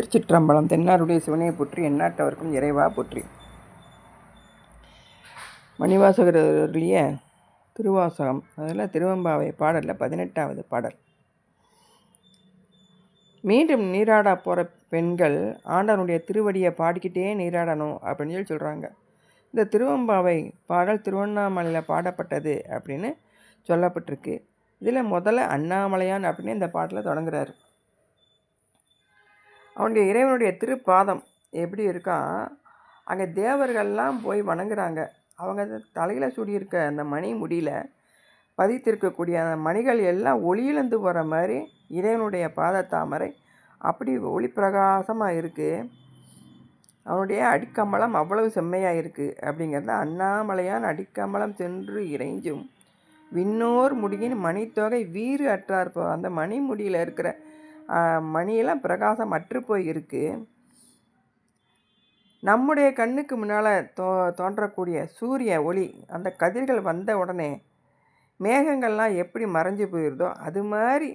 திருச்சிற்றம்பலம் தென்னாருடைய சிவனையை போற்றி எந்நாட்டவர்க்கும் இறைவா போற்றி. மணிவாசகர் திருவாசகம் அதில் திருவம்பாவை பாடலில் பதினெட்டாவது பாடல். மீண்டும் நீராட போகிற பெண்கள் ஆண்டவனுடைய திருவடியை பாடிக்கிட்டே நீராடணும் அப்படின்னு சொல்லி சொல்கிறாங்க இந்த திருவம்பாவை பாடல் திருவண்ணாமலையில் பாடப்பட்டது அப்படின்னு சொல்லப்பட்டிருக்கு. இதில் முதல்ல அண்ணாமலையான் அப்படின்னு இந்த பாட்டில் தொடங்குறாரு. அவனுடைய இறைவனுடைய திருப்பாதம் எப்படி இருக்கா? அங்கே தேவர்கள்லாம் போய் வணங்குறாங்க. அவங்க தலையில் சூடியிருக்க அந்த மணி முடியில் பதித்திருக்கக்கூடிய அந்த மணிகள் எல்லாம் ஒளியிலந்து போகிற மாதிரி இறைவனுடைய பாதத்தாமரை அப்படி ஒளி பிரகாசமாக இருக்குது அவனுடைய அடிக்கம்பளம் அவ்வளவு செம்மையாக இருக்குது அப்படிங்கிறத அண்ணாமலையான் அடிக்கம்பளம் சென்று இறைஞ்சும். விண்ணோர் முடியின் மணித்தொகை வீறு அற்றார் அந்த மணிமுடியில் இருக்கிற மணியெல்லாம் பிரகாசம் அற்று போய் இருக்குது நம்முடைய கண்ணுக்கு முன்னால் தோ தோன்றக்கூடிய சூரிய ஒளி அந்த கதிர்கள் வந்த உடனே மேகங்கள்லாம் எப்படி மறைஞ்சு போயிடுதோ அது மாதிரி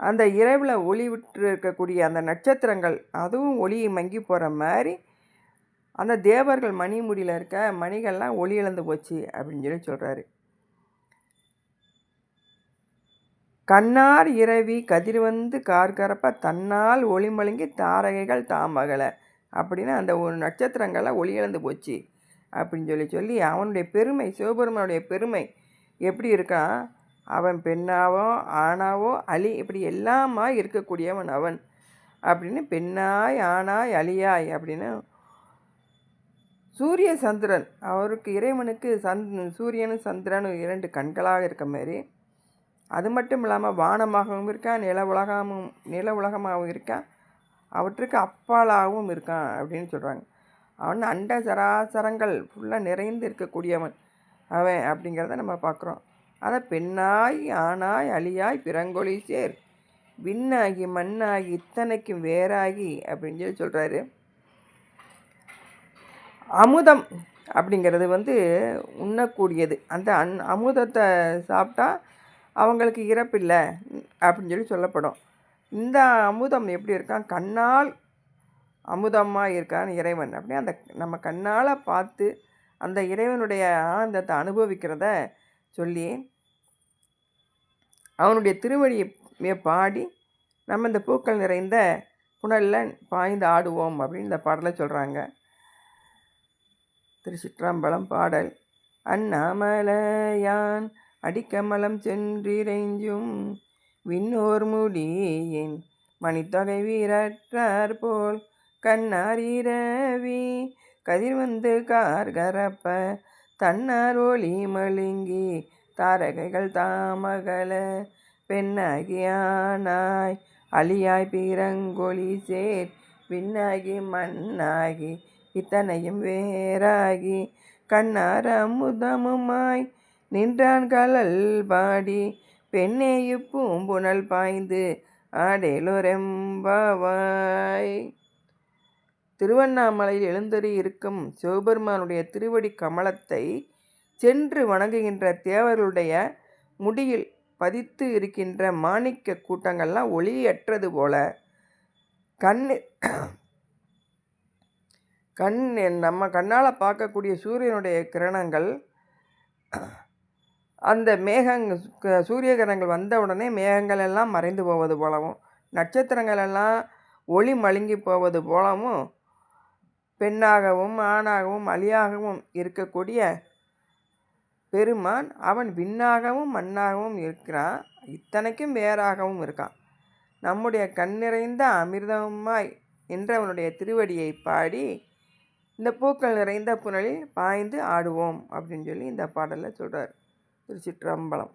அந்த இரவில் ஒளி விட்டு இருக்கக்கூடிய அந்த நட்சத்திரங்கள் அதுவும் ஒளியை மங்கி போகிற மாதிரி அந்த தேவர்கள் மணி முடியில் இருக்க மணிகள்லாம் ஒளி இழந்து போச்சு அப்படின்னு சொல்லி சொல்கிறாரு கண்ணார் இரவி கதிர்வந்து கார்கரப்ப தன்னால் ஒளிமழுங்கி தாரகைகள் தாமகல அப்படின்னு அந்த ஒரு நட்சத்திரங்கள்லாம் ஒளி இழந்து போச்சு. அப்படின்னு சொல்லி சொல்லி அவனுடைய பெருமை சிவபெருமனுடைய பெருமை எப்படி இருக்கான்? அவன் பெண்ணாவோ ஆணாவோ அலி இப்படி எல்லாமா இருக்கக்கூடியவன் அவன். அப்படின்னு பெண்ணாய் ஆணாய் அலியாய் அப்படின்னு சூரிய சந்திரன் அவருக்கு இறைவனுக்கு சந் சூரியனும் சந்திரனும் இரண்டு கண்களாக இருக்க மாதிரி அது மட்டும் இல்லாமல் வானமாகவும் இருக்கான் நில உலகமும் நில உலகமாகவும் இருக்கான். அவற்றுக்கு அப்பாலாகவும் இருக்கான் அப்படின்னு சொல்கிறாங்க அவன் அண்ட சராசரங்கள் ஃபுல்லாக நிறைந்து இருக்கக்கூடியவன் அவன் அப்படிங்கிறத நம்ம பார்க்குறோம். அதை பெண்ணாய் ஆணாய் அழியாய் பிறங்கொழி சேர். விண்ணாகி மண்ணாகி இத்தனைக்கும் வேறாகி அப்படின்னு சொல்லி சொல்கிறாரு அமுதம் அப்படிங்கிறது வந்து உண்ணக்கூடியது. அந்த அன் அமுதத்தை சாப்பிட்டா அவங்களுக்கு இறப்பில்லை அப்படின்னு சொல்லி சொல்லப்படும். இந்த அமுதம் எப்படி இருக்கான் கண்ணால் அமுதமாக இருக்கான் இறைவன். அப்படி அந்த நம்ம கண்ணால் பார்த்து அந்த இறைவனுடைய ஆனந்தத்தை அனுபவிக்கிறத சொல்லி அவனுடைய திருவடியை பாடி நம்ம இந்த பூக்கள் நிறைந்த புனலில் பாய்ந்து ஆடுவோம் அப்படின்னு இந்த பாடலை சொல்கிறாங்க திருச்சிற்றம்பலம் பாடல் அண்ணாமலையான் அடிக்கமலம் சென்றிரைஞ்சும் விண்ணோர் முடியின். மணித்தொகை வீரற்றார் போல் கண்ணாரிரவி கதிர்வந்து கார்கரப்ப தன்னார் ஒளி மழுங்கி தாரகைகள் தாமகல பெண்ணாகியானாய் அழியாய் பீரங்கொழி சேர் விண்ணாகி மண்ணாகி இத்தனையும் வேறாகி கண்ணார அமுதமுமாய் நின்றான் கலல் பாடி பெண்ணேயு புனல் பாய்ந்து ஆடேலோரெம்பாவாய். திருவண்ணாமலையில் எழுந்தறி இருக்கும் சிவபெருமானுடைய திருவடி கமலத்தை சென்று வணங்குகின்ற தேவர்களுடைய முடியில் பதித்து இருக்கின்ற மாணிக்க கூட்டங்கள்லாம் ஒளியற்றது போல. கண் கண் நம்ம கண்ணால் பார்க்கக்கூடிய சூரியனுடைய கிரணங்கள் அந்த மேகங் சூரிய கிரகங்கள் வந்த உடனே மேகங்கள் எல்லாம் மறைந்து போவது போலவும் நட்சத்திரங்கள் எல்லாம் ஒளி மழுங்கி போவது போலவும் பெண்ணாகவும் ஆணாகவும் அலியாகவும் இருக்கக்கூடிய பெருமான் அவன் விண்ணாகவும் மண்ணாகவும் இருக்கிறான். இத்தனைக்கும் வேறாகவும் இருக்கான். நம்முடைய கண் நிறைந்த அமிர்தமாய் என்றவனுடைய திருவடியை பாடி இந்த பூக்கள் நிறைந்த புனலில் பாய்ந்து ஆடுவோம் அப்படின்னு சொல்லி இந்த பாடலில் சொல்கிறார் திருச்சிற்றம்பலம்